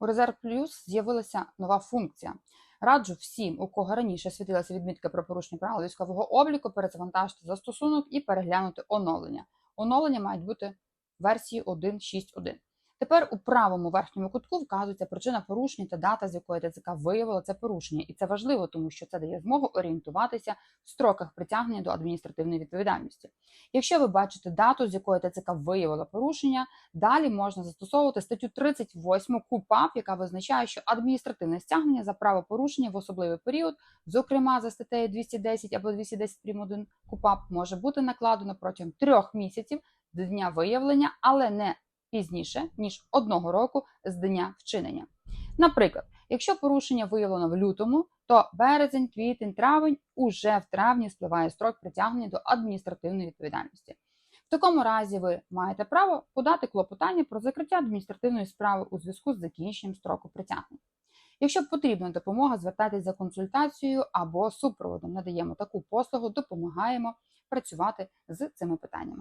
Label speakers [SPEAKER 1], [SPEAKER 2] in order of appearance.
[SPEAKER 1] У Резерв Плюс з'явилася нова функція. Раджу всім, у кого раніше світилася відмітка про порушення правил військового обліку, перезавантажити застосунок і переглянути оновлення. Оновлення мають бути версії 1.6.1. Тепер у правому верхньому кутку вказується причина порушення та дата, з якої ТЦК виявила це порушення. І це важливо, тому що це дає змогу орієнтуватися в строках притягнення до адміністративної відповідальності. Якщо ви бачите дату, з якої ТЦК виявила порушення, далі можна застосовувати статтю 38 КУПАП, яка визначає, що адміністративне стягнення за правопорушення в особливий період, зокрема за статтею 210 або 210 прим. 1 КУПАП, може бути накладено протягом трьох місяців з дня виявлення, але не пізніше ніж одного року з дня вчинення. Наприклад, якщо порушення виявлено в лютому, то березень, квітень, травень уже в травні спливає строк притягнення до адміністративної відповідальності. В такому разі ви маєте право подати клопотання про закриття адміністративної справи у зв'язку з закінченням строку притягнення. Якщо потрібна допомога, звертайтеся за консультацією або супроводом. Надаємо таку послугу, допомагаємо працювати з цими питаннями.